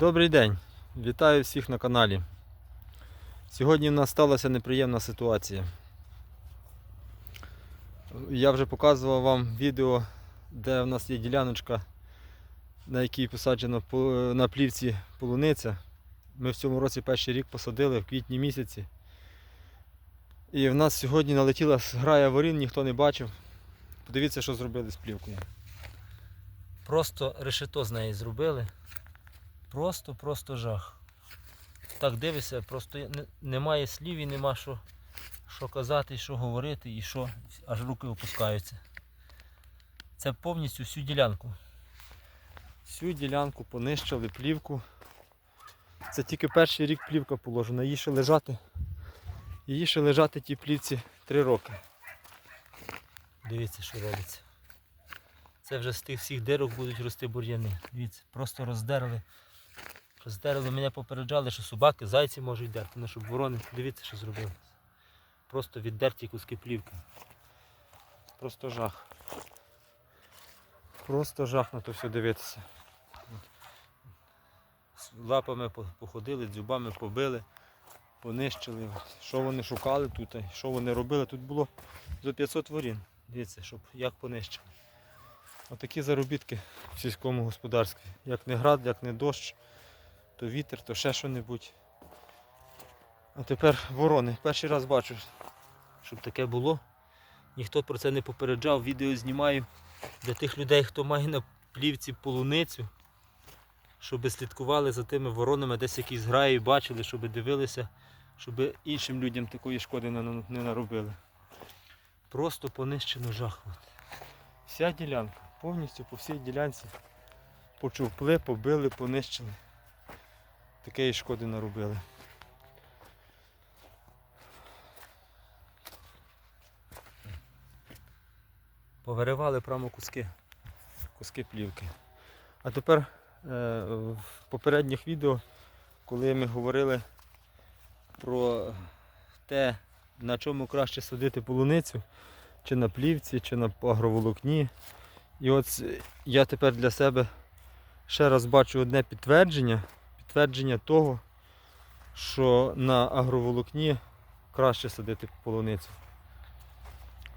Добрий день! Вітаю всіх на каналі. Сьогодні в нас сталася неприємна ситуація. Я вже показував вам відео, де в нас є діляночка, на якій посаджена по- на плівці полуниця. Ми в цьому році перший рік посадили в квітні місяці. І в нас сьогодні налетіла зграя ворін, ніхто не бачив. Подивіться, що зробили з плівкою. Просто решето з неї зробили. Просто, просто жах. Так дивишся, просто немає слів і нема що, що казати, що говорити і що, аж руки опускаються. Це повністю всю ділянку. Всю ділянку понищили плівку. Це тільки перший рік плівка положена. Її ще лежати. Її ще лежати тій плівці 3 роки. Дивіться, що робиться. Це вже з тих всіх дирок будуть рости бур'яни. Дивіться, просто роздерли. Роздерли, мене попереджали, що собаки, зайці можуть дерти, ну щоб ворони. Дивіться, що зробили. Просто віддерті куски плівки. Просто жах. Просто жах на то все дивитися. Лапами походили, дзюбами побили, Понищили. Що вони шукали тут, що вони робили. Тут було за 500 ворін. дивіться, щоб як понищили. Отакі заробітки в сільському господарстві. Як не град, як не дощ, то вітер, то ще що-небудь. А тепер ворони. Перший раз бачу. Щоб таке було. Ніхто про це не попереджав. Відео знімаю для тих людей, хто має на плівці полуницю, щоб слідкували за тими воронами, десь якісь зграї бачили, щоб дивилися, щоб іншим людям такої шкоди не, наробили. Просто понищено жах. Вся ділянка, повністю по всій ділянці почовпли, побили, понищили. Такої шкоди наробили. Повиривали прямо куски. Куски плівки. А тепер е, в попередніх відео, коли ми говорили про те, на чому краще садити полуницю, чи на плівці, чи на агроволокні. І от я тепер для себе ще раз бачу одне підтвердження, підтвердження того, що на агроволокні краще садити полуницю.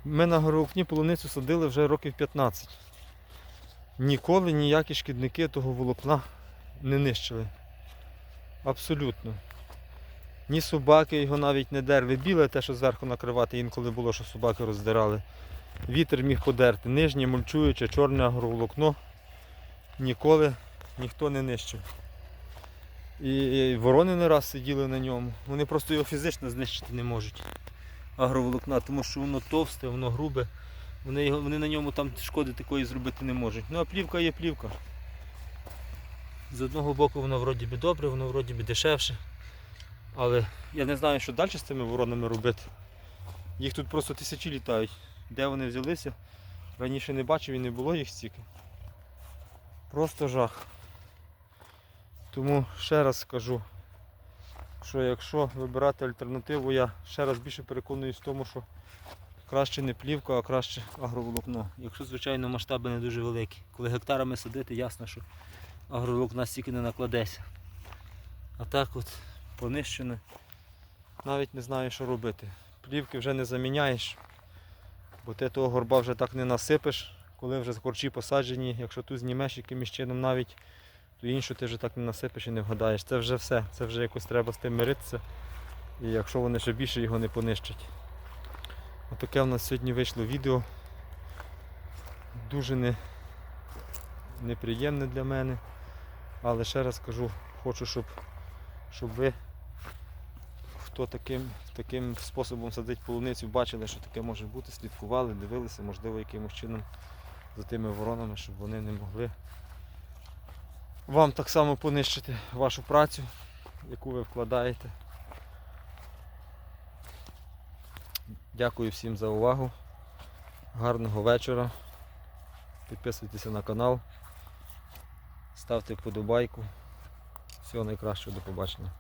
Ми на агроволокні полуницю садили вже років 15. Ніколи ніякі шкідники того волокна не нищили. Абсолютно. Ні собаки його навіть не дерли. Біле те, що зверху накривати, інколи було, що собаки роздирали. Вітер міг подерти. Нижнє мульчуюче, чорне агроволокно ніколи ніхто не нищив. І, ворони не раз сиділи на ньому. Вони просто його фізично знищити не можуть. Агроволокна, тому що воно товсте, воно грубе. Вони, вони на ньому там шкоди такої зробити не можуть. Ну а плівка є плівка. З одного боку воно вроді би добре, воно вроді би дешевше. Але я не знаю, що далі з цими воронами робити. Їх тут просто тисячі літають. Де вони взялися? Раніше не бачив і не було їх стільки. Просто жах. Тому ще раз скажу, що якщо вибирати альтернативу, я ще раз більше переконуюсь в тому, що краще не плівка, а краще агроволокно. Якщо, звичайно, масштаби не дуже великі. Коли гектарами садити, ясно, що агроволокна стільки не накладеться. А так от понищене. Навіть не знаю, що робити. Плівки вже не заміняєш, бо ти того горба вже так не насипеш, коли вже корчі посаджені. Якщо тут знімеш якимось чином навіть, то іншу ти вже так не насипеш і не вгадаєш. Це вже все. Це вже якось треба з тим миритися. І якщо вони ще більше його не понищать. Отаке в нас сьогодні вийшло відео. Дуже не, неприємне для мене. Але ще раз кажу, хочу, щоб щоб ви, хто таким, таким способом садить полуницю, бачили, що таке може бути, слідкували, дивилися, можливо, якимось чином за тими воронами, щоб вони не могли вам так само понищити вашу працю, яку ви вкладаєте. Дякую всім за увагу. Гарного вечора. Підписуйтеся на канал, ставте вподобайку. Всього найкращого, до побачення.